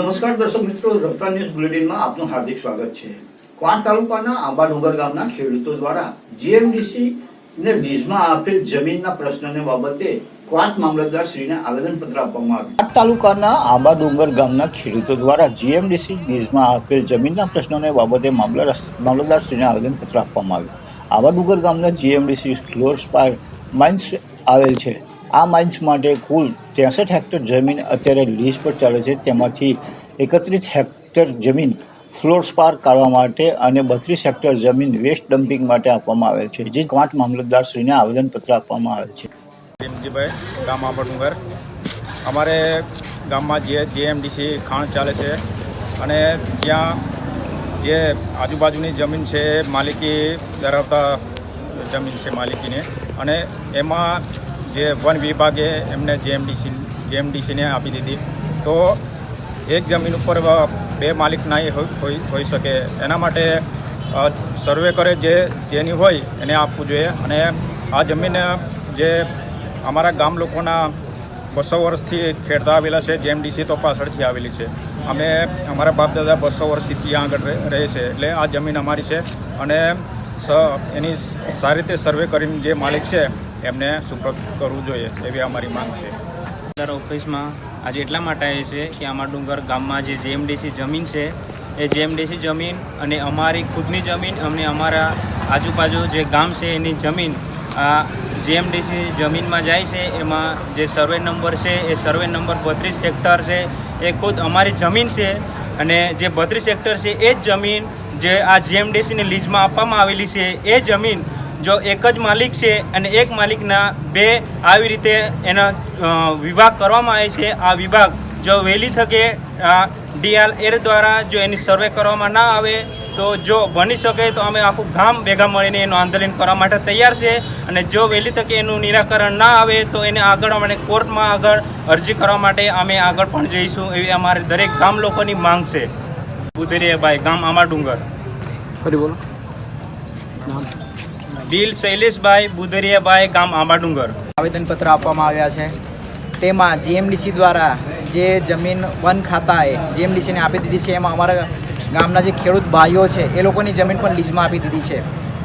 નમસ્કાર દર્શક મિત્રો, રફતાર ન્યૂઝ બુલેટિનમાં આપનું હાર્દિક સ્વાગત છે. ક્વાંટ તાલુકાના આંબા ડુંગર ગામના ખેડૂતો દ્વારા જીએમડીસી ને લીઝમાં આપેલ જમીનના પ્રશ્નને બાબતે ક્વાંટ મામલતદાર શ્રીને આવેદનપત્ર આપવામાં આવ્યું. ક્વાંટ તાલુકાના આંબા ડુંગર ગામના ખેડૂતો દ્વારા જીએમડીસી લીઝમાં આપેલ જમીનના પ્રશ્નોને બાબતે મામલતદાર શ્રીને આવેદનપત્ર આપવામાં આવ્યું. આંબા ડુંગર ગામના જીએમડીસી ક્લોર સ્પાર માઇન્સ આવેલ છે. આ માઇન્સ માટે કુલ ત્રેસઠ હેક્ટર જમીન અત્યારે લીઝ પર ચાલે છે. તેમાંથી એકત્રીસ હેક્ટર જમીન ફ્લોર સ્પાર કાઢવા માટે અને બત્રીસ હેક્ટર જમીન વેસ્ટ ડમ્પિંગ માટે આપવામાં આવેલ છે, જે ક્વાંટ મામલતદાર શ્રીને આવેદનપત્ર આપવામાં આવેલ છે. પ્રેમજીભાઈ, ગામ અમારે ગામમાં જે જેએમડીસી ખાણ ચાલે છે અને ત્યાં જે આજુબાજુની જમીન છે માલિકી ધરાવતા જમીન છે માલિકીને. અને એમાં જે વન વિભાગે એમને જેએમડીસી જેએમડીસીને આપી દીધી. તો એક જમીન ઉપર બે માલિક હોય હોઈ શકે. એના માટે સર્વે કરે જે, જેની હોય એને આપવું જોઈએ. અને આ જમીન જે અમારા ગામ લોકોના બસો વર્ષથી ખેડતા આવેલા છે, જેએમડીસી તો પાછળથી આવેલી છે. અમે, અમારા બાપ દાદા બસો વર્ષથી ત્યાં આગળ રહે- છે. એટલે આ જમીન અમારી છે. અને એની સારી રીતે સર્વે કરીને જે માલિક છે એમને સુપ્રત કરવું જોઈએ, એવી અમારી માંગ છે. ઓફિસમાં આજે એટલા માટે આવી છે કે અમારા ડુંગર ગામમાં જે જેએમડીસી જમીન છે, એ જેએમડીસી જમીન અને અમારી ખુદની જમીન અને અમારા આજુબાજુ જે ગામ છે, એની જમીન, આ જેએમડીસી જમીનમાં જાય છે, એમાં જે સર્વે નંબર છે, એ સર્વે નંબર બત્રીસ હેક્ટર છે, એ ખુદ અમારી જમીન છે અને જે બત્રીસ હેક્ટર છે, એ જ જમીન જે આ જેએમડીસીની લીઝમાં આપવામાં આવેલી છે, એ જમીન જો એક જ માલિક છે અને એક માલિકના બે આવી રીતે એનો વિભાગ કરવામાં આવે છે. આ વિભાગ જો વહેલી થકે ડીઆર એર દ્વારા જો એની સર્વે કરવામાં ના આવે, તો જો બની શકે તો અમે આખું ગામ ભેગા મળીને એનું આંદોલન કરવા માટે તૈયાર છે. અને જો વહેલી તકે એનું નિરાકરણ ના આવે, તો એને આગળ અમે કોર્ટમાં આગળ અરજી કરવા માટે અમે આગળ પણ જઈશું એવી અમારી દરેક ગામ લોકોની માંગ છે. ભાઈ ગામ આમાડુંગર. ફરી બોલો. બિલ શૈલેષભાઈ બુધરિયાભાઈ ગામ આંબાડુંગર. આવેદનપત્ર આપવામાં આવ્યા છે. તેમાં જીએમડીસી દ્વારા જે જમીન વન ખાતાએ જીએમડીસીને આપી દીધી છે, એમાં અમારા ગામના જે ખેડૂત ભાઈઓ છે, એ લોકોની જમીન પણ લીઝમાં આપી દીધી છે.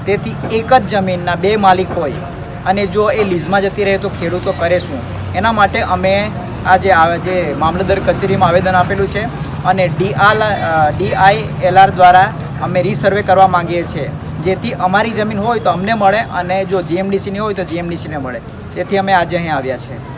તેથી એક જ જમીનના બે માલિક હોય અને જો એ લીઝમાં જતી રહે તો ખેડૂતો કરે શું? એના માટે અમે આ જે આવે જે મામલતદાર કચેરીમાં આવેદન આપેલું છે અને ડીઆર ડીઆઈએલઆર દ્વારા અમે રીસર્વે કરવા માંગીએ છીએ. જેથી અમારી જમીન હોય તો અમને મળે અને જો જીએમડીસીની હોય તો જીએમડીસીને મળે. તેથી અમે આજે અહીં આવ્યા છે